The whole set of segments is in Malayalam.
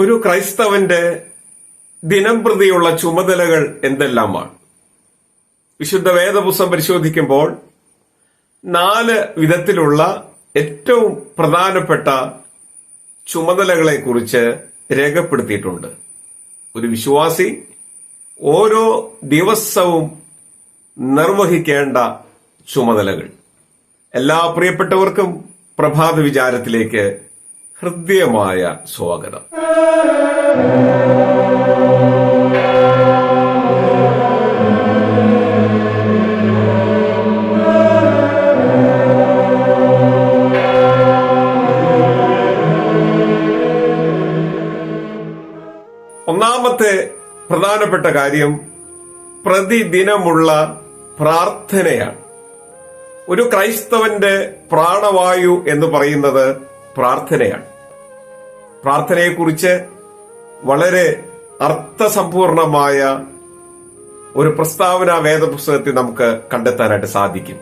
ഒരു ക്രൈസ്തവന്റെ ദിനം പ്രതിയുള്ള ചുമതലകൾ എന്തെല്ലാമാണ്? വിശുദ്ധ വേദപുസ്തകം പരിശോധിക്കുമ്പോൾ നാല് വിധത്തിലുള്ള ഏറ്റവും പ്രധാനപ്പെട്ട ചുമതലകളെ കുറിച്ച് രേഖപ്പെടുത്തിയിട്ടുണ്ട്. ഒരു വിശ്വാസി ഓരോ ദിവസവും നിർവഹിക്കേണ്ട ചുമതലകൾ. എല്ലാ പ്രിയപ്പെട്ടവർക്കും പ്രഭാത വിചാരത്തിലേക്ക് ഹൃദ്യമായ സ്വാഗതം. ഒന്നാമത്തെ പ്രധാനപ്പെട്ട കാര്യം പ്രതിദിനമുള്ള പ്രാർത്ഥനയാണ്. ഒരു ക്രൈസ്തവന്റെ പ്രാണവായു എന്ന് പറയുന്നത് പ്രാർത്ഥനയാണ്. പ്രാർത്ഥനയെക്കുറിച്ച് വളരെ അർത്ഥസമ്പൂർണമായ ഒരു പ്രസ്താവന വേദപുസ്തകത്തിൽ നമുക്ക് കണ്ടെത്താനായിട്ട് സാധിക്കും.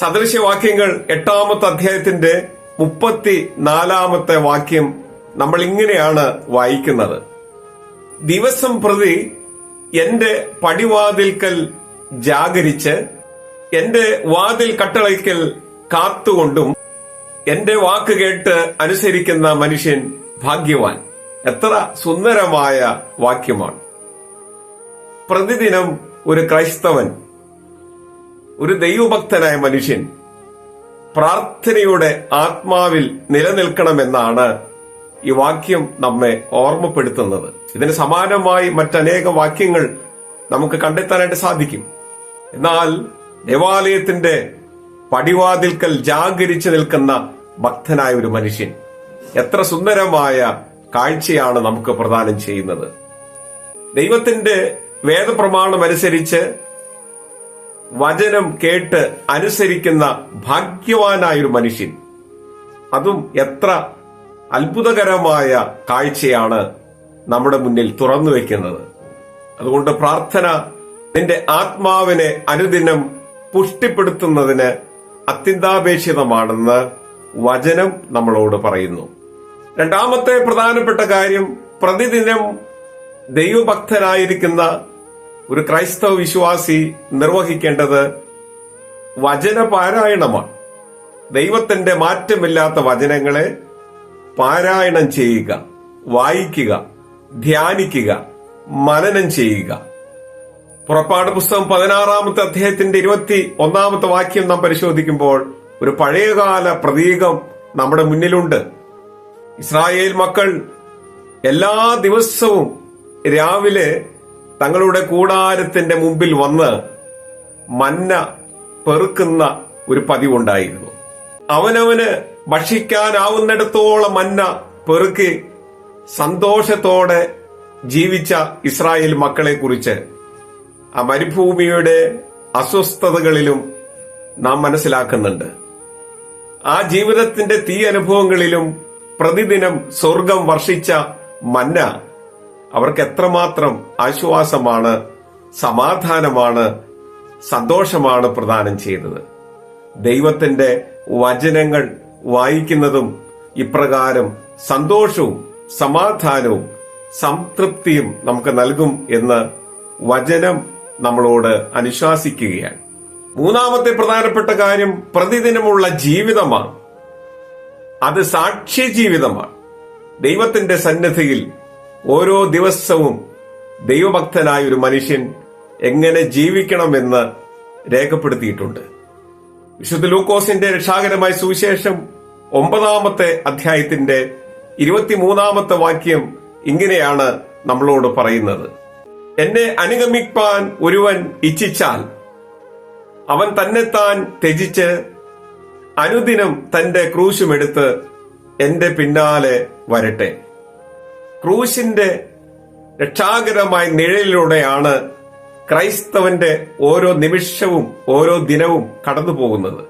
സദൃശ്യവാക്യങ്ങൾ എട്ടാമത്തെ അധ്യായത്തിന്റെ മുപ്പത്തി നാലാമത്തെ വാക്യം നമ്മൾ ഇങ്ങനെയാണ് വായിക്കുന്നത്. ദിവസം പ്രതി എന്റെ പടിവാതിൽക്കൽ ജാഗരിച്ച് എന്റെ വാതിൽ കട്ടളയ്ക്കൽ കാത്തുകൊണ്ടും എന്റെ വാക്ക് കേട്ട് അനുസരിക്കുന്ന മനുഷ്യൻ ഭാഗ്യവാൻ. എത്ര സുന്ദരമായ വാക്യമാണ്. പ്രതിദിനം ഒരു ക്രൈസ്തവൻ ഒരു ദൈവഭക്തനായ മനുഷ്യൻ പ്രാർത്ഥനയുടെ ആത്മാവിൽ നിലനിൽക്കണമെന്നാണ് ഈ വാക്യം നമ്മെ ഓർമ്മപ്പെടുത്തുന്നത്. ഇതിന് സമാനമായി മറ്റനേക വാക്യങ്ങൾ നമുക്ക് കണ്ടെത്താനായിട്ട് സാധിക്കും. എന്നാൽ ദേവാലയത്തിന്റെ പടിവാതിൽക്കൽ ജാഗരിച്ചു നിൽക്കുന്ന ഭക്തനായ ഒരു മനുഷ്യൻ. എത്ര സുന്ദരമായ കാഴ്ചയാണ് നമുക്ക് പ്രദാനം ചെയ്യുന്നത്. ദൈവത്തിന്റെ വേദപ്രമാണം അനുസരിച്ച് വചനം കേട്ട് അനുസരിക്കുന്ന ഭാഗ്യവാനായ ഒരു മനുഷ്യൻ. അതും എത്ര അത്ഭുതകരമായ കാഴ്ചയാണ് നമ്മുടെ മുന്നിൽ തുറന്നു വെക്കുന്നത്. അതുകൊണ്ട് പ്രാർത്ഥന നിന്റെ ആത്മാവിനെ അനുദിനം പുഷ്ടിപ്പെടുത്തുന്നതിന് അത്യന്താപേക്ഷിതമാണെന്ന് വചനം നമ്മളോട് പറയുന്നു. രണ്ടാമത്തെ പ്രധാനപ്പെട്ട കാര്യം പ്രതിദിനം ദൈവഭക്തനായിരിക്കുന്ന ഒരു ക്രൈസ്തവ വിശ്വാസി നിർവഹിക്കേണ്ടത് വചന പാരായണമാണ് ദൈവത്തിന്റെ മാറ്റമില്ലാത്ത വചനങ്ങളെ പാരായണം ചെയ്യുക വായിക്കുക ധ്യാനിക്കുക മനനം ചെയ്യുക. പുറപ്പാട് പുസ്തകം പതിനാറാമത്തെ അധ്യായത്തിന്റെ ഇരുപത്തി ഒന്നാമത്തെ വാക്യം നാം പരിശോധിക്കുമ്പോൾ ഒരു പഴയകാല പ്രതീകം നമ്മുടെ മുന്നിലുണ്ട്. ഇസ്രായേൽ മക്കൾ എല്ലാ ദിവസവും രാവിലെ തങ്ങളുടെ കൂടാരത്തിന്റെ മുമ്പിൽ വന്ന് മന്ന പെറുക്കുന്ന ഒരു പതിവുണ്ടായിരുന്നു. അവനവന് ഭക്ഷിക്കാനാവുന്നിടത്തോളം മന്ന പെറുക്കി സന്തോഷത്തോടെ ജീവിച്ച ഇസ്രായേൽ മക്കളെ കുറിച്ച് ആ മരുഭൂമിയുടെ അസ്വസ്ഥതകളിലും നാം മനസ്സിലാക്കുന്നുണ്ട്. ആ ജീവിതത്തിന്റെ തീ അനുഭവങ്ങളിലും പ്രതിദിനം സ്വർഗം വർഷിച്ച മന്ന അവർക്ക് എത്രമാത്രം ആശ്വാസമാണ് സമാധാനമാണ് സന്തോഷമാണ് പ്രദാനം ചെയ്തത്. ദൈവത്തിന്റെ വചനങ്ങൾ വായിക്കുന്നതും ഇപ്രകാരം സന്തോഷവും സമാധാനവും സംതൃപ്തിയും നമുക്ക് നൽകും എന്ന് വചനം നമ്മളോട് അനുശാസിക്കുകയാണ്. മൂന്നാമത്തെ പ്രധാനപ്പെട്ട കാര്യം പ്രതിദിനമുള്ള ജീവിതമാണ്. അത് സാക്ഷ്യ ജീവിതമാണ്. ദൈവത്തിന്റെ സന്നദ്ധിയിൽ ഓരോ ദിവസവും ദൈവഭക്തനായ ഒരു മനുഷ്യൻ എങ്ങനെ ജീവിക്കണമെന്ന് രേഖപ്പെടുത്തിയിട്ടുണ്ട്. വിശുദ്ധ ലൂക്കോസിന്റെ രക്ഷാകരമായ സുവിശേഷം ഒമ്പതാമത്തെ അധ്യായത്തിന്റെ ഇരുപത്തിമൂന്നാമത്തെ വാക്യം ഇങ്ങനെയാണ് നമ്മളോട് പറയുന്നത്. എന്നെ അനുഗമിക്കാൻ ഒരുവൻ ഇച്ഛിച്ചാൽ അവൻ തന്നെത്താൻ ത്യജിച്ച് അനുദിനം തന്റെ ക്രൂശുമെടുത്ത് എന്റെ പിന്നാലെ വരട്ടെ. ക്രൂശിന്റെ രക്ഷാകരമായ നിഴലിലൂടെയാണ് ക്രൈസ്തവന്റെ ഓരോ നിമിഷവും ഓരോ ദിനവും കടന്നു പോകുന്നത്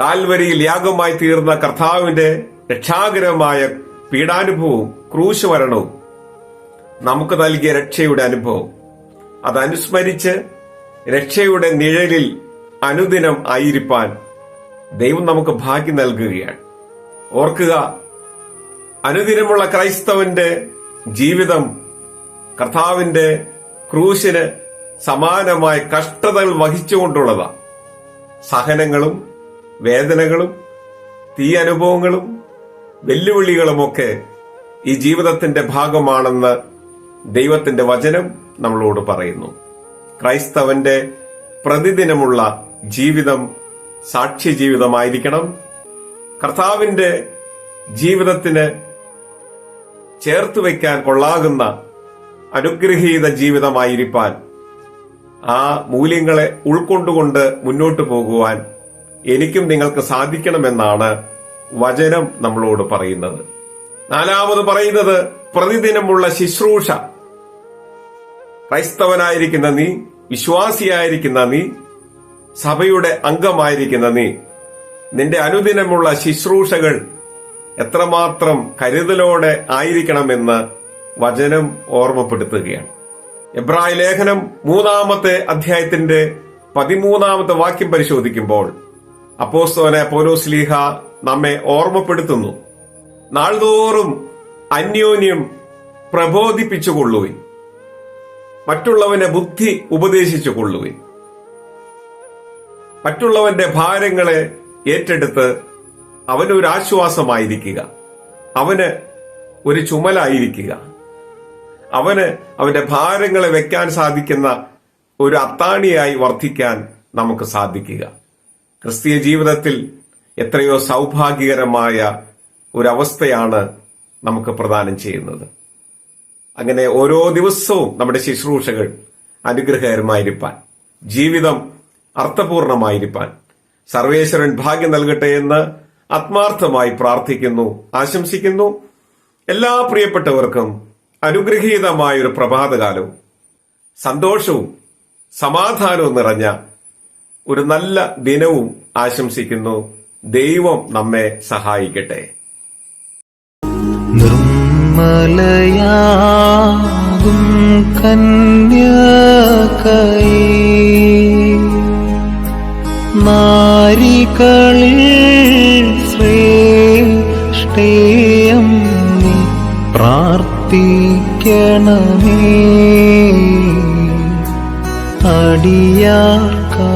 കാൽവരിയിൽ യാഗമായി തീർന്ന കർത്താവിന്റെ രക്ഷാകരമായ പീഡാനുഭവവും ക്രൂശ് മരണവും നമുക്ക് നൽകിയ രക്ഷയുടെ അനുഭവം. അതനുസ്മരിച്ച് രക്ഷയുടെ നിഴലിൽ അനുദിനം ആയിരിക്കാൻ ദൈവം നമുക്ക് ഭാഗ്യം നൽകുകയാണ്. ഓർക്കുക അനുദിനമുള്ള ക്രൈസ്തവന്റെ ജീവിതം കർത്താവിന്റെ ക്രൂശിന് സമാനമായ കഷ്ടതകൾ വഹിച്ചുകൊണ്ടുള്ളതാണ് സഹനങ്ങളും വേദനകളും തീ അനുഭവങ്ങളും വെല്ലുവിളികളുമൊക്കെ ഈ ജീവിതത്തിന്റെ ഭാഗമാണെന്ന് ദൈവത്തിന്റെ വചനം നമ്മളോട് പറയുന്നു. ക്രൈസ്തവന്റെ പ്രതിദിനമുള്ള ജീവിതം സാക്ഷ്യ ജീവിതമായിരിക്കണം. കർത്താവിന്റെ ജീവിതത്തിന് ചേർത്ത് വയ്ക്കാൻ കൊള്ളാകുന്ന അനുഗ്രഹീത ജീവിതമായിരിക്കാൻ ആ മൂല്യങ്ങളെ ഉൾക്കൊണ്ടുകൊണ്ട് മുന്നോട്ടു പോകുവാൻ എനിക്കും നിങ്ങൾക്ക് സാധിക്കണമെന്നാണ് വചനം നമ്മളോട് പറയുന്നത്. നാലാമത് പറയുന്നത് പ്രതിദിനമുള്ള ശുശ്രൂഷ. ക്രൈസ്തവനായിരിക്കുന്ന നീ വിശ്വാസിയായിരിക്കുന്ന നീ സഭയുടെ അംഗമായിരിക്കുന്ന നീ നിന്റെ അനുദിനമുള്ള ശുശ്രൂഷകൾ എത്രമാത്രം കരുതലോടെ ആയിരിക്കണമെന്ന് വചനം ഓർമ്മപ്പെടുത്തുകയാണ്. എബ്രായ ലേഖനം മൂന്നാമത്തെ അധ്യായത്തിന്റെ പതിമൂന്നാമത്തെ വാക്യം പരിശോധിക്കുമ്പോൾ അപ്പോസ്തോനെ പൗലോസ്ലീഹ നമ്മെ ഓർമ്മപ്പെടുത്തുന്നു. നാൾതോറും അന്യോന്യം പ്രബോധിപ്പിച്ചുകൊള്ളുവിൻ. മറ്റുള്ളവനെ ബുദ്ധി ഉപദേശിച്ചു കൊള്ളുവിൻ. മറ്റുള്ളവന്റെ ഭാരങ്ങളെ ഏറ്റെടുത്ത് അവനൊരു ആശ്വാസമായിരിക്കുക. അവന് ഒരു ചുമലായിരിക്കുക. അവന് അവന്റെ ഭാരങ്ങളെ വെക്കാൻ സാധിക്കുന്ന ഒരു അത്താണിയായി വർദ്ധിക്കാൻ നമുക്ക് സാധിക്കുക. ക്രിസ്തീയ ജീവിതത്തിൽ എത്രയോ സൗഭാഗ്യകരമായ ഒരവസ്ഥയാണ് നമുക്ക് പ്രദാനം ചെയ്യുന്നത്. അങ്ങനെ ഓരോ ദിവസവും നമ്മുടെ ശുശ്രൂഷകൾ അനുഗ്രഹകരമായിരിക്കാൻ ജീവിതം അർത്ഥപൂർണമായിരിക്കാൻ സർവേശ്വരൻ ഭാഗ്യം നൽകട്ടെ എന്ന് ആത്മാർത്ഥമായി പ്രാർത്ഥിക്കുന്നു ആശംസിക്കുന്നു. എല്ലാ പ്രിയപ്പെട്ടവർക്കും അനുഗ്രഹീതമായ ഒരു പ്രഭാതകാലവും സന്തോഷവും സമാധാനവും നിറഞ്ഞ ഒരു നല്ല ദിനവും ആശംസിക്കുന്നു. ദൈവം നമ്മെ സഹായിക്കട്ടെ. നിർമ്മലയാകും കന്യകൈ. നാരികളിൽ ശ്രേഷ്ഠേയം നീ പ്രാർത്ഥിക്കണമേ. അടിയാർക്കാ